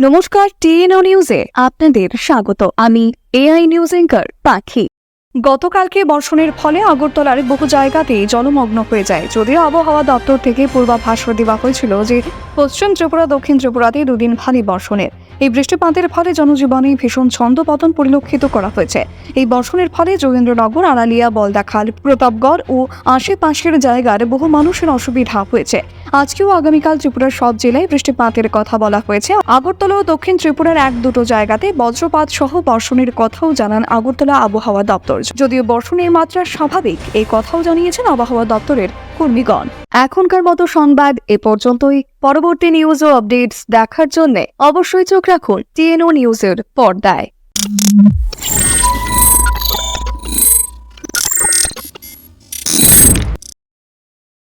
নমস্কার, টিএনও নিউজে আপনাদের স্বাগত। আমি এআই নিউজ এঙ্কার পাখি। গতকালকে বর্ষণের ফলে আগরতলার বহু জায়গাতেই জলমগ্ন হয়ে যায়। যদিও আবহাওয়া দপ্তর থেকে পূর্বাভাস দেওয়া হয়েছিল যে পশ্চিম ত্রিপুরা, দক্ষিণ ত্রিপুরাতে দুদিন ভারী বর্ষণের। এই বৃষ্টিপাতের ফলে জনজীবনে ভীষণ ছন্দপতন পরিলক্ষিত করা হয়েছে। এই বর্ষণের ফলে যোগেন্দ্রনগর, আড়ালিয়া বলদাখাল প্রতাপগড় ও আশেপাশের জায়গার বহু মানুষের অসুবিধা হয়েছে। আজকেও আগামীকাল ত্রিপুরার সব জেলায় বৃষ্টিপাতের কথা বলা হয়েছে। আগরতলা ও দক্ষিণ ত্রিপুরার এক দুটো জায়গাতে বজ্রপাত সহ বর্ষণের কথাও জানান আগরতলা আবহাওয়া দপ্তর। যদিও বর্ষণের মাত্রা স্বাভাবিক এই কথাও জানিয়েছেন আবহাওয়া দপ্তরের কর্মীগণ। এখনকার মতো সংবাদ এ পর্যন্তই। পরবর্তী নিউজ ও আপডেটস দেখার জন্য অবশ্যই চোখ রাখুন টিএনও নিউজের পর্দায়।